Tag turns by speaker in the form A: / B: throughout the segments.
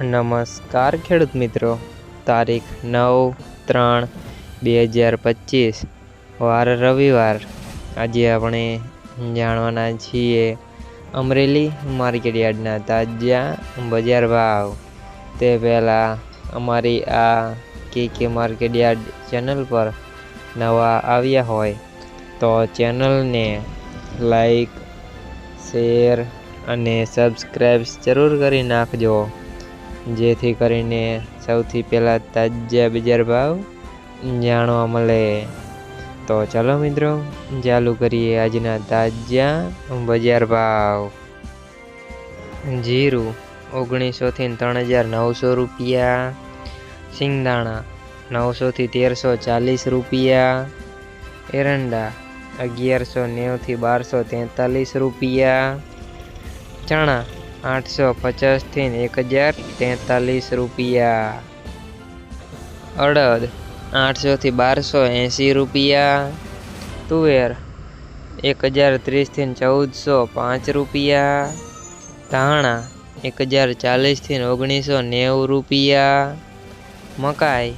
A: નમસ્કાર ખેડૂત મિત્રો. તારીખ નવ ત્રણ બે હજાર પચીસ. વાર રવિવાર. આજે આપણે જાણવાના છીએ અમરેલી માર્કેટ યાર્ડના તાજા બજાર ભાવ. તે પહેલાં અમારી આ કે કે માર્કેટ યાર્ડ ચેનલ પર નવા આવ્યા હોય તો ચેનલને લાઈક, શેર અને સબસ્ક્રાઈબ જરૂર કરી નાખજો. જેથી કરીને સૌથી પહેલાં તાજા બજાર ભાવ જાણવા મળે. તો ચાલો મિત્રો, ચાલુ કરીએ આજના તાજા બજાર ભાવ. જીરું ઓગણીસોથી ત્રણ હજાર નવસો રૂપિયા. સિંગદાણા નવસોથી તેરસો ચાલીસ રૂપિયા. એરંડા અગિયારસો નેવુંથી બારસો તેતાલીસ રૂપિયા. ચણા આઠસો પચાસથી એક હજાર તેતાલીસ રૂપિયા. અડદ આઠસોથી બારસો એંસી રૂપિયા. તુવેર એક હજાર ત્રીસથી ચૌદસો પાંચ રૂપિયા. ધાણા એક હજાર ચાલીસથી ઓગણીસો નેવું રૂપિયા. મકાઈ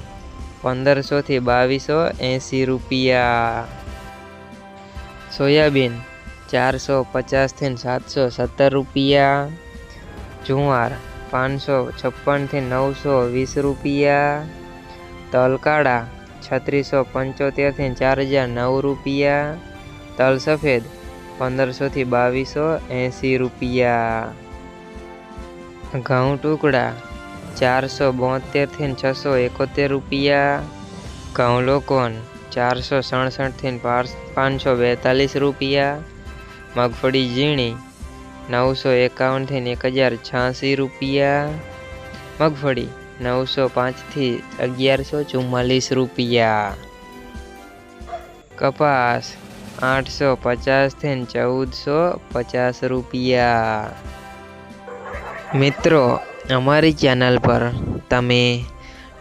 A: પંદરસોથી બાવીસો એંસી રૂપિયા. સોયાબીન ચારસો પચાસથી સાતસો સત્તર રૂપિયા. જુવાર, પાંચસો છપ્પનથી નવસો વીસ રૂપિયા. તલકાળા છત્રીસો પંચોતેરથી ચાર હજાર નવ રૂપિયા. તલ સફેદ પંદરસોથી બાવીસો એંસી રૂપિયા. ઘઉં ટુકડા, ચારસો બોતેરથી છસો એકોતેર રૂપિયા. ઘઉં લોકોન ચારસો સડસઠથી પાંચસો બેતાલીસ રૂપિયા. મગફળી ઝીણી નવસો એકાવનથી એક હજાર છ્યાસી રૂપિયા. મગફળી નવસો પાંચથી અગિયારસો ચુમ્માલીસ રૂપિયા. કપાસ આઠસો પચાસથી ચૌદસો પચાસ રૂપિયા. મિત્રો, અમારી ચેનલ પર તમે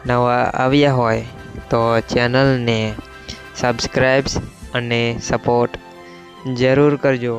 A: નવા આવ્યા હોય તો ચેનલને સબસ્ક્રાઈબ્સ અને સપોર્ટ જરૂર કરજો.